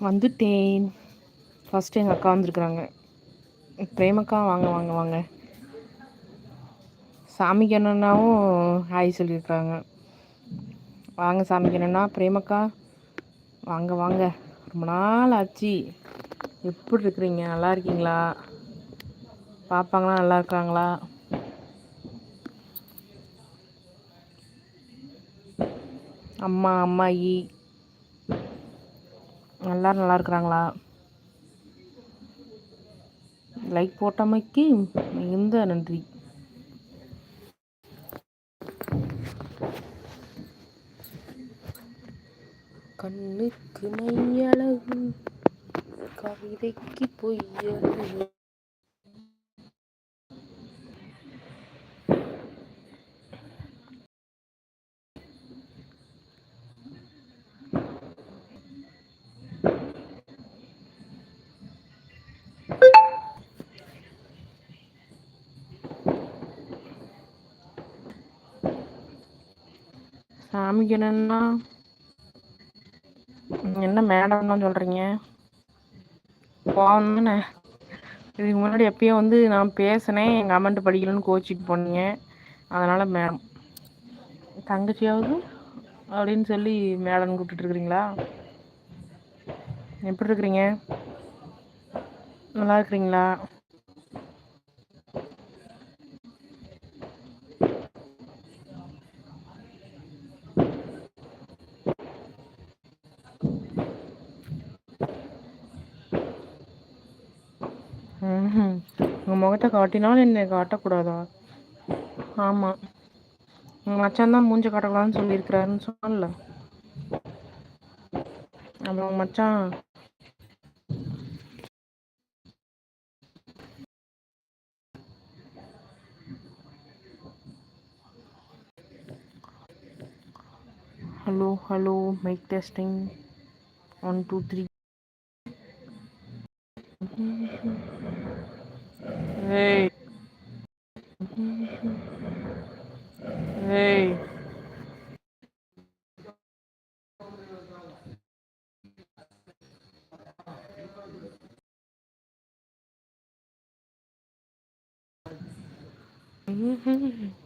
வந்துட்டேன். ஃபஸ்ட்டு எங்கள் அக்கா வந்துருக்குறாங்க. பிரேமக்கா வாங்க வாங்க வாங்க. சாமிக்கு என்னன்னாவும் ஹாய் சொல்லியிருக்காங்க. வாங்க சாமிக்கு என்னன்னா பிரேமக்கா வாங்க வாங்க. ரொம்ப நாள் ஆச்சு. எப்படி இருக்கிறீங்க? நல்லா இருக்கீங்களா? பாப்பாங்களாம் நல்லா இருக்காங்களா? அம்மா அம்மாயி. எல்லோரும் நல்லா இருக்கிறாங்களா? லைக் போட்டமைக்கு மிகுந்த நன்றி. கண்ணுக்கு மையழகு கவிதைக்கு பொய்யழகு சாமிக்கு என்னன்னா என்ன மேடம் தான் சொல்கிறீங்க போகணும் தானே? இதுக்கு முன்னாடி எப்பயோ வந்து நான் பேசினேன் எங்கள் கமெண்ட் படிக்கலன்னு கோச்சிட்டு போனீங்க. அதனால் மேடம். தங்கச்சியாவது அப்படின்னு சொல்லி மேடம் கூப்பிட்டுருக்குறீங்களா எப்படி இருக்கிறீங்க? நல்லா இருக்கிறீங்களா? ம் உங்கள் முகத்தை காட்டினாலும் என்னை காட்டக்கூடாதா? ஆமாம் உங்கள் மச்சான் தான் மூஞ்ச காட்டக்கூடாதுன்னு சொல்லியிருக்கிறாருன்னு சொன்னல அப்புறம் உங்கள் மச்சான்? Hello hello mic testing one two three Hey. Hey. Mm-hmm.